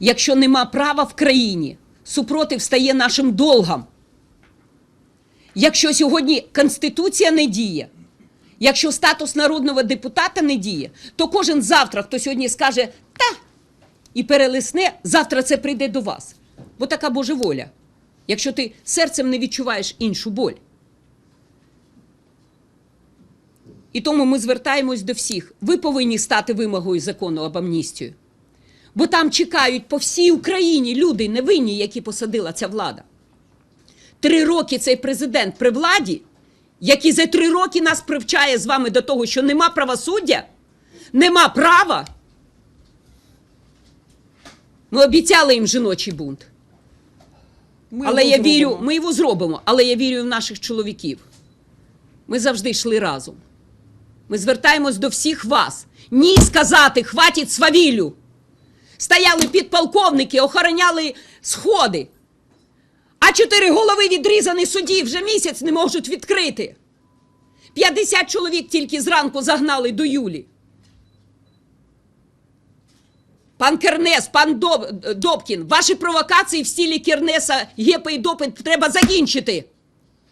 Якщо нема права в країні, супротив стає нашим долгом. Якщо сьогодні Конституція не діє, якщо статус народного депутата не діє, то кожен завтра, хто сьогодні скаже та і перелисне, завтра це прийде до вас. Бо така Божа воля. Якщо ти серцем не відчуваєш іншу боль. І тому ми звертаємось до всіх. Ви повинні стати вимогою закону об амністію. Бо там чекають по всій Україні люди невинні, які посадила ця влада. Три роки цей президент при владі, який за три роки нас привчає з вами до того, що нема правосуддя, нема права. Ми обіцяли їм жіночий бунт. Ми але я вірю, зробимо. ми його зробимо, але я вірю в наших чоловіків. Ми завжди йшли разом. Ми звертаємось до всіх вас. Ні сказати, хватить свавіллю. Стояли підполковники, охороняли сходи. А чотири голови відрізані судді вже місяць не можуть відкрити. 50 чоловік тільки зранку загнали до Юлі. Пан Кернес, пан Доб- Добкін, ваші провокації в стілі Кернеса, Гепа і Допит треба закінчити.